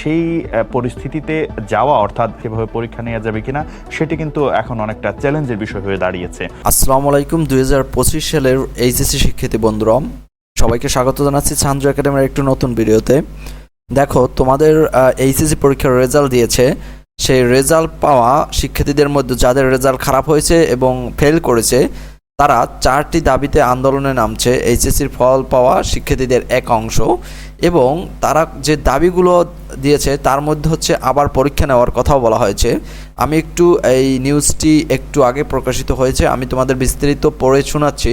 সেই পরিস্থিতিতে যাওয়া, অর্থাৎ সেভাবে পরীক্ষা নেওয়া যাবে কিনা, সেটি কিন্তু এখন অনেকটা চ্যালেঞ্জের বিষয় হয়ে দাঁড়িয়েছে। আসসালামু আলাইকুম, দুই হাজার পঁচিশ সালের এইচএসসি শিক্ষার্থী বন্ধুরম, সবাইকে স্বাগত জানাচ্ছি ছান্দ্র একাডেমির একটু নতুন ভিডিওতে। দেখো, তোমাদের এইচএসসি পরীক্ষার রেজাল্ট দিয়েছে। সেই রেজাল্ট পাওয়া শিক্ষার্থীদের মধ্যে যাদের রেজাল্ট খারাপ হয়েছে এবং ফেল করেছে তারা চারটি দাবিতে আন্দোলনে নামছে, এইচএসসির ফল পাওয়া শিক্ষার্থীদের এক অংশ এবং তারা যে দাবিগুলো দিয়েছে তার মধ্যে হচ্ছে আবার পরীক্ষা নেওয়ার কথাও বলা হয়েছে। আমি একটু এই নিউজটি একটু আগে প্রকাশিত হয়েছে, আমি তোমাদের বিস্তারিত পড়ে শোনাচ্ছি।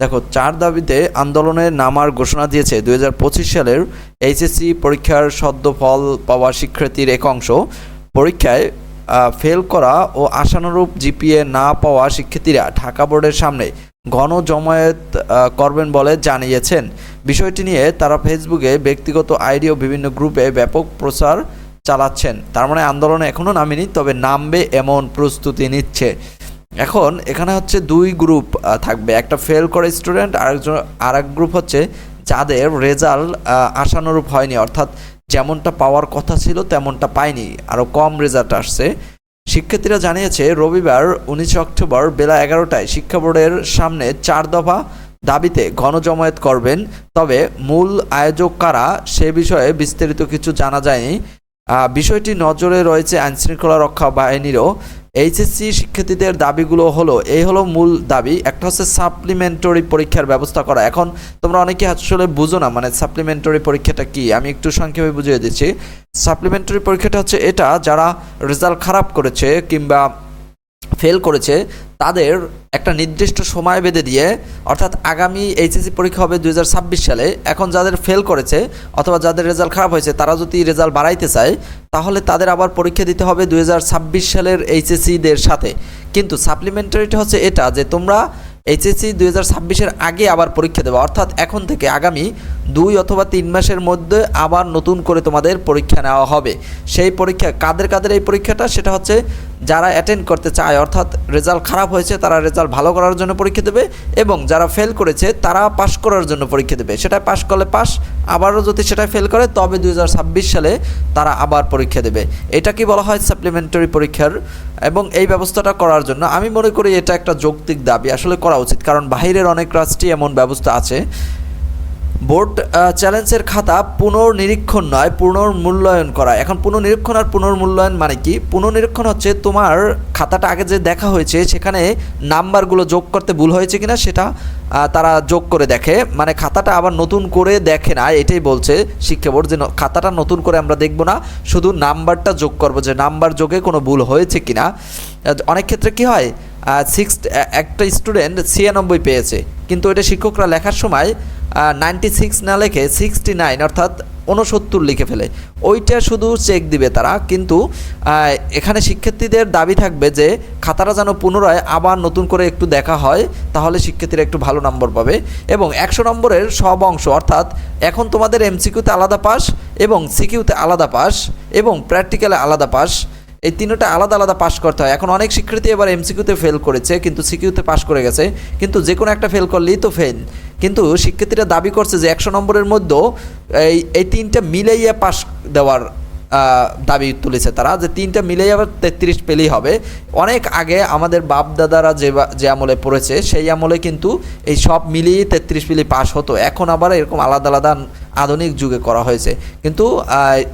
দেখো, চার দাবিতে আন্দোলনে নামার ঘোষণা দিয়েছে দু হাজার পঁচিশ সালের এইচএসসি পরীক্ষার সদ্য ফল পাওয়া শিক্ষার্থীর এক অংশ। পরীক্ষায় ফেল করা ও আশানুরূপ জিপিএ না পাওয়া শিক্ষার্থীরা ঢাকা বোর্ডের সামনে ঘন জমায়েত করবেন বলে জানিয়েছেন। বিষয়টি নিয়ে তারা ফেসবুকে ব্যক্তিগত আইডি ও বিভিন্ন গ্রুপে ব্যাপক প্রচার চালাচ্ছেন। তার মানে আন্দোলনে এখনও নামেনি, তবে নামবে এমন প্রস্তুতি নিচ্ছে। এখন এখানে হচ্ছে দুই গ্রুপ থাকবে। একটা ফেল করে স্টুডেন্ট আরেকজন আর এক গ্রুপ হচ্ছে যাদের রেজাল্ট আশানুরূপ হয়নি। অর্থাৎ যেমনটা পাওয়ার কথা ছিল, তেমনটা পায়নি। আরও কম রেজাল্ট আসছে। শিক্ষার্থীরা জানিয়েছে, রবিবার উনিশে অক্টোবর বেলা এগারোটায় শিক্ষা বোর্ডের সামনে চার দফা দাবিতে গণজমায়েত করবেন। তবে মূল আয়োজক কারা সে বিষয়ে বিস্তারিত কিছু জানা যায়নি। বিষয়টি নজরে রয়েছে আইনশৃঙ্খলা রক্ষা বাহিনীরও। এইচএসসি শিক্ষার্থীদের দাবিগুলো হলো, এই হলো মূল দাবি। একটা হচ্ছে সাপ্লিমেন্টারি পরীক্ষার ব্যবস্থা করা। এখন তোমরা অনেকে আসলে বুঝো না মানে সাপ্লিমেন্টারি পরীক্ষাটা কি? আমি একটু সংক্ষেপে বুঝিয়ে দিচ্ছি। সাপ্লিমেন্টারি পরীক্ষাটা হচ্ছে এটা, যারা রেজাল্ট খারাপ করেছে কিংবা ফেল করেছে, তাদের একটা নির্দিষ্ট সময় বেঁধে দিয়ে, অর্থাৎ আগামী এইচএসসি পরীক্ষা হবে দুই হাজার ছাব্বিশ সালে, এখন যাদের ফেল করেছে অথবা যাদের রেজাল্ট খারাপ হয়েছে, তারা যদি রেজাল্ট বাড়াইতে চায়, তাহলে তাদের আবার পরীক্ষা দিতে হবে দুই হাজার ছাব্বিশ সালের এইচএসসিদের সাথে। কিন্তু সাপ্লিমেন্টারিটি হচ্ছে এটা, যে তোমরা এইচএসসি দুই হাজার ছাব্বিশের আগে আবার পরীক্ষা দেবে। অর্থাৎ এখন থেকে আগামী দুই অথবা তিন মাসের মধ্যে আবার নতুন করে তোমাদের পরীক্ষা নেওয়া হবে। সেই পরীক্ষা কাদের কাদের এই পরীক্ষাটা? সেটা হচ্ছে যারা অ্যাটেন্ড করতে চায়, অর্থাৎ রেজাল্ট খারাপ হয়েছে, তারা রেজাল্ট ভালো করার জন্য পরীক্ষা দেবে এবং যারা ফেল করেছে, তারা পাশ করার জন্য পরীক্ষা দেবে। সেটা পাশ করলে পাস আবারও যদি সেটা ফেল করে, তবে দুই হাজার ছাব্বিশ সালে তারা আবার পরীক্ষা দেবে। এটা কি বলা হয় সাপ্লিমেন্টারি পরীক্ষার? এবং এই ব্যবস্থাটা করার জন্য আমি মনে করি এটা একটা যৌক্তিক দাবি, আসলে করা উচিত। কারণ বাহিরের অনেক রাষ্ট্রই এমন ব্যবস্থা আছে বোর্ড চ্যালেঞ্জের খাতা পুনর্নিরীক্ষণ নয় পুনর্মূল্যায়ন করা। এখন পুনর্নিরীক্ষণ আর পুনর্মূল্যায়ন মানে কি? পুনর্নিরীক্ষণ হচ্ছে তোমার খাতাটা আগে যে দেখা হয়েছে সেখানে নাম্বারগুলো যোগ করতে ভুল হয়েছে কিনা সেটা তারা যোগ করে দেখে। মানে খাতাটা আবার নতুন করে দেখে না এটাই বলছে শিক্ষা বোর্ড যে খাতাটা নতুন করে আমরা দেখব না শুধু নাম্বারটা যোগ করব যে নাম্বার যোগে কোনো ভুল হয়েছে কিনা। আহ, অনেক ক্ষেত্রে কি হয় সিক্স একটা স্টুডেন্ট ছিয়ানব্বই পেয়েছে কিন্তু এটা শিক্ষকরা লেখার সময় নাইনটি সিক্স না লেখে সিক্সটি নাইন অর্থাৎ ঊনসত্তর লিখে ফেলে। ওইটা শুধু চেক দিবে তারা, কিন্তু এখানে শিক্ষার্থীদের দাবি থাকবে যে খাতাটা যেন পুনরায় আবার নতুন করে একটু দেখা হয়, তাহলে শিক্ষার্থীরা একটু ভালো নম্বর পাবে। এবং একশো নম্বরের সব অংশ, অর্থাৎ এখন তোমাদের এমসিকিউতে আলাদা পাস এবং সিকিউতে আলাদা পাস এবং প্র্যাকটিক্যালে আলাদা পাস এই তিনটা আলাদা আলাদা পাস করতে হয়। এখন অনেক শিক্ষার্থী এবার এমসিকিউতে ফেল করেছে, কিন্তু সিকিউতে পাস করে গেছে। কিন্তু যে কোনো একটা ফেল করলেই তো ফেল কিন্তু শিক্ষার্থীরা দাবি করছে যে একশো নম্বরের মধ্যেও এই এই তিনটা মিলাইয়া পাস দেওয়ার দাবি তুলেছে তারা, যে তিনটা মিলেই আবার তেত্রিশ পেলেই হবে। অনেক আগে আমাদের বাপ দাদারা যে যে আমলে পড়েছে, সেই আমলে কিন্তু এই সব মিলিয়ে তেত্রিশ পেলেই পাস হতো। এখন আবার এরকম আলাদা আলাদা আধুনিক যুগে করা হয়েছে। কিন্তু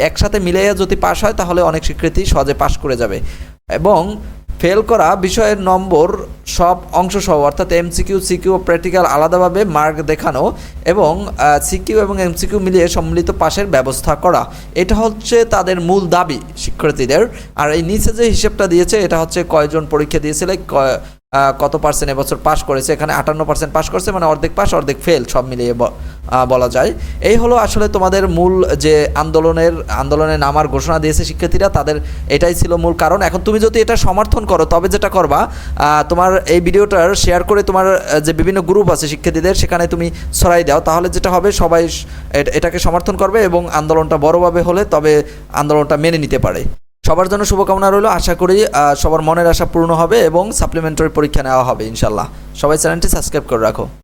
একসাথে মিলাইয়া যদি পাস হয়, তাহলে অনেক শিক্ষার্থী সহজে পাস করে যাবে। এবং ফেল করা বিষয়ের নম্বর সব অংশ সহ অর্থাৎ এমসিকিউ, সিকিউ প্র্যাকটিক্যাল আলাদাভাবে মার্ক দেখানো এবং সিকিউ এবং এমসিকিউ মিলিয়ে সম্মিলিত পাশের ব্যবস্থা করা। এটা হচ্ছে তাদের মূল দাবি শিক্ষার্থীদের। আর এই নিচে যে হিসেবটা দিয়েছে, এটা হচ্ছে কয়জন পরীক্ষা দিয়েছিল কত পার্সেন্ট এবছর পাস করেছে, এখানে আটান্ন পার্সেন্ট পাস করছে মানে অর্ধেক পাস অর্ধেক ফেল সব মিলিয়ে বলা যায়। এই হলো আসলে তোমাদের মূল যে আন্দোলনের, আন্দোলনে নামার ঘোষণা দিয়েছে শিক্ষার্থীরা, তাদের এটাই ছিল মূল কারণ। এখন তুমি যদি এটা সমর্থন করো, তবে যেটা করবা তোমার এই ভিডিওটার শেয়ার করে তোমার যে বিভিন্ন গ্রুপ আছে শিক্ষার্থীদের, সেখানে তুমি ছড়াই দাও। তাহলে যেটা হবে, সবাই এটাকে সমর্থন করবে এবং আন্দোলনটা বড়ভাবে হলে তবে আন্দোলনটা মেনে নিতে পারে। সবার জন্য শুভকামনা রইল। আশা করি সবার মনের আশা পূর্ণ হবে এবং সাপ্লিমেন্টারি পরীক্ষা নেওয়া হবে ইনশাল্লাহ সবাই চ্যানেলটি সাবস্ক্রাইব করে রাখো।